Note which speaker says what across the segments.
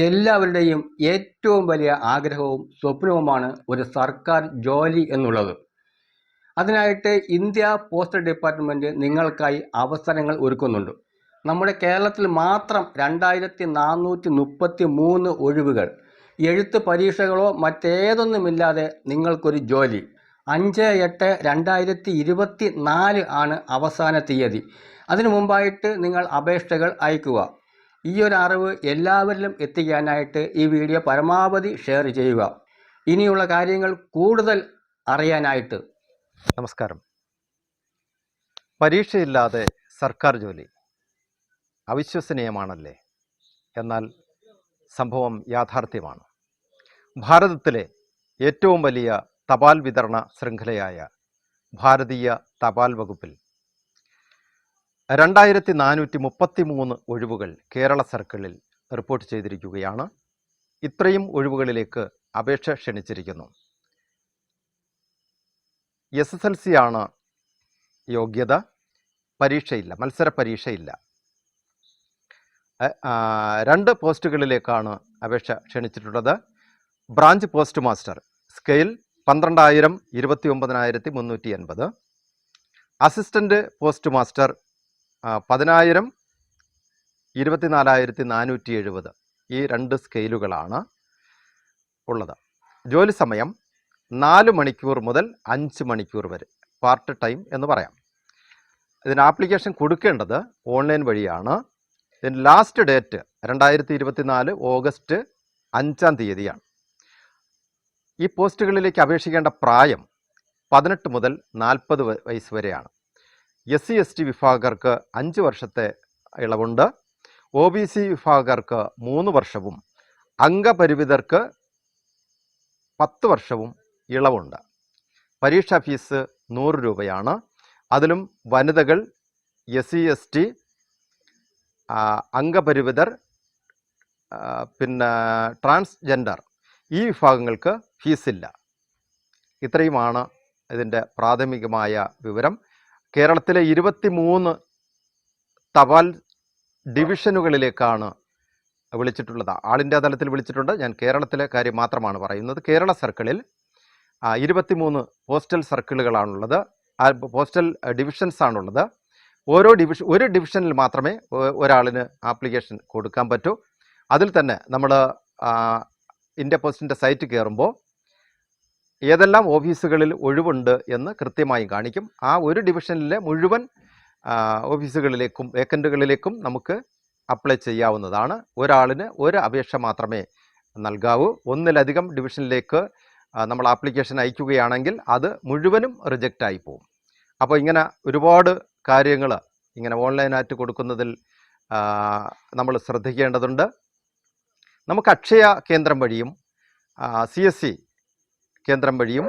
Speaker 1: എല്ലാവരുടെയും ഏറ്റവും വലിയ ആഗ്രഹവും സ്വപ്നവുമാണ് ഒരു സർക്കാർ ജോലി എന്നുള്ളത്. അതിനായിട്ട് ഇന്ത്യ പോസ്റ്റ് ഡിപ്പാർട്ട്മെന്റ് നിങ്ങൾക്കായി അവസരങ്ങൾ ഒരുക്കുന്നുണ്ട്. നമ്മുടെ കേരളത്തിൽ മാത്രം രണ്ടായിരത്തി നാനൂറ്റി മുപ്പത്തി മൂന്ന് ഒഴിവുകൾ എഴുത്ത് പരീക്ഷകളോ മറ്റേതൊന്നുമില്ലാതെ നിങ്ങൾക്കൊരു ജോലി. അഞ്ച് എട്ട് രണ്ടായിരത്തി ഇരുപത്തി നാല് ആണ് അവസാന തീയതി അതിനു മുമ്പായിട്ട് നിങ്ങൾ അപേക്ഷകൾ അയക്കുക. ഈ ഒരു അറിവ് എല്ലാവരിലും എത്തിക്കാനായിട്ട് ഈ വീഡിയോ പരമാവധി ഷെയർ ചെയ്യുക. ഇനിയുള്ള കാര്യങ്ങൾ കൂടുതൽ അറിയാനായിട്ട്.
Speaker 2: നമസ്കാരം. പരീക്ഷയില്ലാതെ സർക്കാർ ജോലി അവിശ്വസനീയമാണല്ലേ? എന്നാൽ സംഭവം യാഥാർത്ഥ്യമാണ്. ഭാരതത്തിലെ ഏറ്റവും വലിയ തപാൽ വിതരണ ശൃംഖലയായ ഭാരതീയ തപാൽ വകുപ്പിൽ രണ്ടായിരത്തി നാനൂറ്റി മുപ്പത്തി മൂന്ന് ഒഴിവുകൾ കേരള സർക്കിളിൽ റിപ്പോർട്ട് ചെയ്തിരിക്കുകയാണ്. ഇത്രയും ഒഴിവുകളിലേക്ക് അപേക്ഷ ക്ഷണിച്ചിരിക്കുന്നു. എസ് എസ് എൽ സി ആണ് യോഗ്യത. പരീക്ഷയില്ല മത്സര പരീക്ഷയില്ല. രണ്ട് പോസ്റ്റുകളിലേക്കാണ് അപേക്ഷ ക്ഷണിച്ചിട്ടുള്ളത്. ബ്രാഞ്ച് പോസ്റ്റ് മാസ്റ്റർ സ്കെയിൽ പന്ത്രണ്ടായിരം ഇരുപത്തി ഒമ്പതിനായിരത്തി മുന്നൂറ്റി എൺപത് അസിസ്റ്റന്റ് പോസ്റ്റ് മാസ്റ്റർ പതിനായിരം ഇരുപത്തിനാലായിരത്തി നാനൂറ്റി എഴുപത് ഈ രണ്ട് സ്കെയിലുകളാണ് ഉള്ളത്. ജോലി സമയം നാല് മണിക്കൂർ മുതൽ അഞ്ച് മണിക്കൂർ വരെ. പാർട്ട് ടൈം എന്ന് പറയാം. ഇതിന് ആപ്ലിക്കേഷൻ കൊടുക്കേണ്ടത് ഓൺലൈൻ വഴിയാണ്. ഇതിന് ലാസ്റ്റ് ഡേറ്റ് രണ്ടായിരത്തി ഇരുപത്തിനാല് ഓഗസ്റ്റ് അഞ്ചാം തീയതിയാണ്. ഈ പോസ്റ്റുകളിലേക്ക് അപേക്ഷിക്കേണ്ട പ്രായം പതിനെട്ട് മുതൽ നാൽപ്പത് വയസ്സ് വരെയാണ്. എസ് സി എസ് ടി വിഭാഗക്കാർക്ക് അഞ്ച് വർഷത്തെ ഇളവുണ്ട്. ഒ ബി സി വിഭാഗക്കാർക്ക് മൂന്ന് വർഷവും. അംഗപരിമിതർക്ക് പത്ത് വർഷവും ഇളവുണ്ട്. പരീക്ഷാ ഫീസ് നൂറ് രൂപയാണ്. അതിലും വനിതകൾ എസ് സി എസ് ടി അംഗപരിമിതർ പിന്നെ ട്രാൻസ്ജെൻഡർ ഈ വിഭാഗങ്ങൾക്ക് ഫീസില്ല. ഇത്രയുമാണ് ഇതിന്റെ പ്രാഥമികമായ വിവരം. കേരളത്തിലെ ഇരുപത്തി മൂന്ന് തപാൽ ഡിവിഷനുകളിലേക്കാണ് വിളിച്ചിട്ടുള്ളത്. ആൾ ഇന്ത്യ തലത്തിൽ വിളിച്ചിട്ടുണ്ട്. ഞാൻ കേരളത്തിലെ കാര്യം മാത്രമാണ് പറയുന്നത്. കേരള സർക്കിളിൽ ഇരുപത്തിമൂന്ന് പോസ്റ്റൽ സർക്കിളുകളാണുള്ളത്. പോസ്റ്റൽ ഡിവിഷൻസ് ആണുള്ളത്. ഓരോ ഡിവിഷൻ ഒരു ഡിവിഷനിൽ മാത്രമേ ഒരാളിന് ആപ്ലിക്കേഷൻ കൊടുക്കാൻ പറ്റൂ. അതിൽ തന്നെ നമ്മൾ ഇന്ത്യ പോസ്റ്റിന്റെ സൈറ്റ് കയറുമ്പോൾ ഏതെല്ലാം ഓഫീസുകളിൽ ഒഴിവുണ്ട് എന്ന് കൃത്യമായി കാണിക്കും. ആ ഒരു ഡിവിഷനിലെ മുഴുവൻ ഓഫീസുകളിലേക്കും വേക്കന്റുകളിലേക്കും നമുക്ക് അപ്ലൈ ചെയ്യാവുന്നതാണ്. ഒരാളിന് ഒരു അപേക്ഷ മാത്രമേ നൽകാവൂ. ഒന്നിലധികം ഡിവിഷനിലേക്ക് നമ്മൾ ആപ്ലിക്കേഷൻ അയക്കുകയാണെങ്കിൽ അത് മുഴുവനും റിജക്റ്റ് ആയി പോകും അപ്പോൾ ഇങ്ങനെ ഒരുപാട് കാര്യങ്ങൾ ഇങ്ങനെ ഓൺലൈനായിട്ട് കൊടുക്കുന്നതിൽ നമ്മൾ ശ്രദ്ധിക്കേണ്ടതുണ്ട്. നമുക്ക് അക്ഷയ കേന്ദ്രം വഴിയും സി എസ് സി കേന്ദ്രം വഴിയും.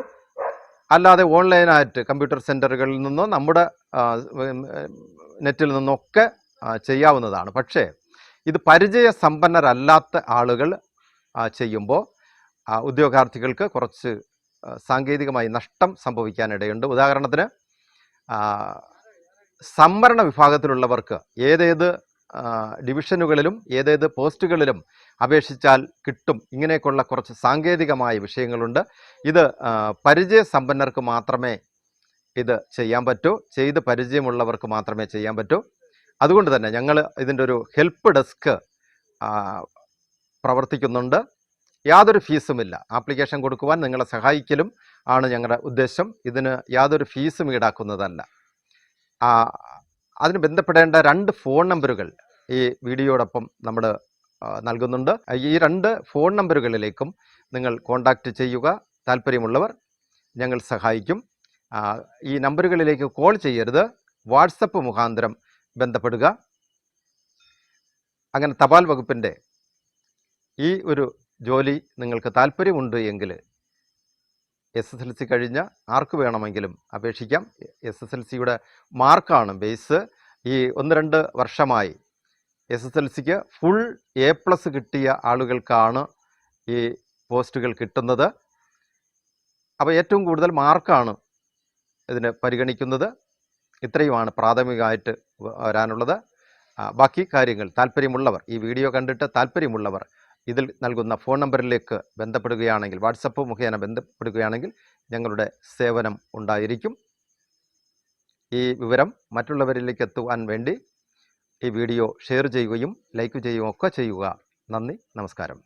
Speaker 2: അല്ലാതെ ഓൺലൈനായിട്ട് കമ്പ്യൂട്ടർ സെന്ററുകളിൽ നിന്നോ നമ്മുടെ നെറ്റിൽ നിന്നൊക്കെ ചെയ്യാവുന്നതാണ്. പക്ഷേ ഇത് പരിചയ സമ്പന്നരല്ലാത്ത ആളുകൾ ചെയ്യുമ്പോൾ ഉദ്യോഗാർത്ഥികൾക്ക് കുറച്ച് സാങ്കേതികമായി നഷ്ടം സംഭവിക്കാനിടയുണ്ട്. ഉദാഹരണത്തിന് സംവരണ വിഭാഗത്തിലുള്ളവർക്ക് ഏതേത് ഡിവിഷനുകളിലും ഏതേത് പോസ്റ്റുകളിലും അപേക്ഷിച്ചാൽ കിട്ടും. ഇങ്ങനെയൊക്കെയുള്ള കുറച്ച് സാങ്കേതികമായ വിഷയങ്ങളുണ്ട്. ഇത് പരിചയ പരിചയസമ്പന്നർക്ക് മാത്രമേ ഇത് ചെയ്യാൻ പറ്റൂ. ചെയ്ത് പരിചയമുള്ളവർക്ക് മാത്രമേ ചെയ്യാൻ പറ്റൂ. അതുകൊണ്ട് തന്നെ ഞങ്ങൾ ഇതിന്റെ ഒരു ഹെൽപ്പ് ഡെസ്ക് പ്രവർത്തിക്കുന്നുണ്ട്. യാതൊരു ഫീസുമില്ല ആപ്ലിക്കേഷൻ കൊടുക്കുവാൻ നിങ്ങളെ സഹായിക്കലും ആണ് ഞങ്ങളുടെ ഉദ്ദേശം. ഇതിന് യാതൊരു ഫീസും ഈടാക്കുന്നതല്ല. അതിന് ബന്ധപ്പെടേണ്ട രണ്ട് ഫോൺ നമ്പറുകൾ ഈ വീഡിയോടൊപ്പം നമ്മൾ നൽകുന്നുണ്ട്. ഈ രണ്ട് ഫോൺ നമ്പറുകളിലേക്കും നിങ്ങൾ കോൺടാക്റ്റ് ചെയ്യുക. താല്പര്യമുള്ളവർ ഞങ്ങൾ സഹായിക്കും. ഈ നമ്പറുകളിലേക്ക് കോൾ ചെയ്യരുത്. വാട്സപ്പ് മുഖാന്തരം ബന്ധപ്പെടുക. അങ്ങനെ തപാൽ വകുപ്പിന്റെ ഈ ഒരു ജോലി നിങ്ങൾക്ക് താല്പര്യമുണ്ട് എങ്കിൽ എസ് എസ് എൽ സി കഴിഞ്ഞ ആർക്ക് വേണമെങ്കിലും അപേക്ഷിക്കാം. എസ് എസ് എൽ സിയുടെ മാർക്കാണ് ബേസ്. ഈ ഒന്ന് രണ്ട് വർഷമായി എസ് എസ് എൽ സിക്ക് ഫുൾ എ പ്ലസ് കിട്ടിയ ആളുകൾക്കാണ് ഈ പോസ്റ്റുകൾ കിട്ടുന്നത്. അപ്പോൾ ഏറ്റവും കൂടുതൽ മാർക്കാണ് ഇതിന് പരിഗണിക്കുന്നത്. ഇത്രയുമാണ് പ്രാഥമികമായിട്ട് വരാനുള്ളത്. ബാക്കി കാര്യങ്ങൾ താല്പര്യമുള്ളവർ ഈ വീഡിയോ കണ്ടിട്ട് താല്പര്യമുള്ളവർ ഇതിൽ നൽകുന്ന ഫോൺ നമ്പറിലേക്ക് ബന്ധപ്പെടുകയാണെങ്കിൽ വാട്സപ്പ് മുഖേന ബന്ധപ്പെടുകയാണെങ്കിൽ ഞങ്ങളുടെ സേവനം ഉണ്ടായിരിക്കും. ഈ വിവരം മറ്റുള്ളവരിലേക്ക് എത്തുവാൻ വേണ്ടി ഈ വീഡിയോ ഷെയർ ചെയ്യുകയും ലൈക്ക് ചെയ്യുകയും ഒക്കെ ചെയ്യുക. നന്ദി നമസ്കാരം.